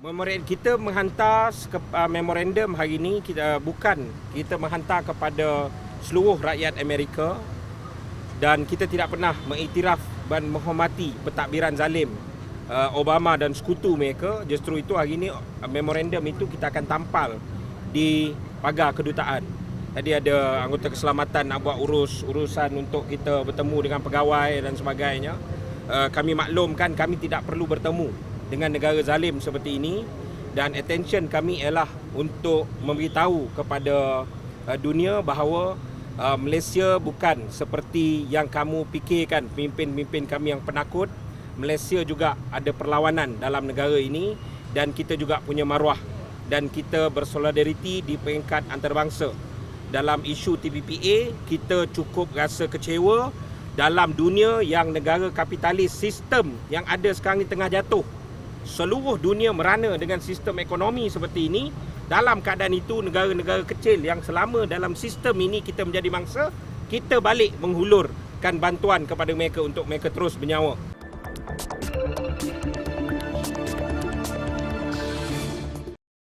Memorandum kita menghantar seke- uh, memorandum hari ini kita bukan kita menghantar kepada seluruh rakyat Amerika dan kita tidak pernah mengiktiraf dan menghormati pentadbiran zalim uh, Obama dan sekutu mereka. Justru itu hari ini uh, memorandum itu kita akan tampal di pagar kedutaan. Tadi ada anggota keselamatan nak buat urus urusan untuk kita bertemu dengan pegawai dan sebagainya uh, kami maklumkan kami tidak perlu bertemu dengan negara zalim seperti ini dan attention kami ialah untuk memberitahu kepada uh, dunia bahawa uh, Malaysia bukan seperti yang kamu fikirkan pemimpin-pemimpin kami yang penakut. Malaysia juga ada perlawanan dalam negara ini dan kita juga punya maruah dan kita bersolidariti di peringkat antarabangsa. Dalam isu TPPA, kita cukup rasa kecewa dalam dunia yang negara kapitalis sistem yang ada sekarang ini tengah jatuh. Seluruh dunia merana dengan sistem ekonomi seperti ini dalam keadaan itu negara-negara kecil yang selama dalam sistem ini kita menjadi mangsa kita balik menghulurkan bantuan kepada mereka untuk mereka terus bernyawa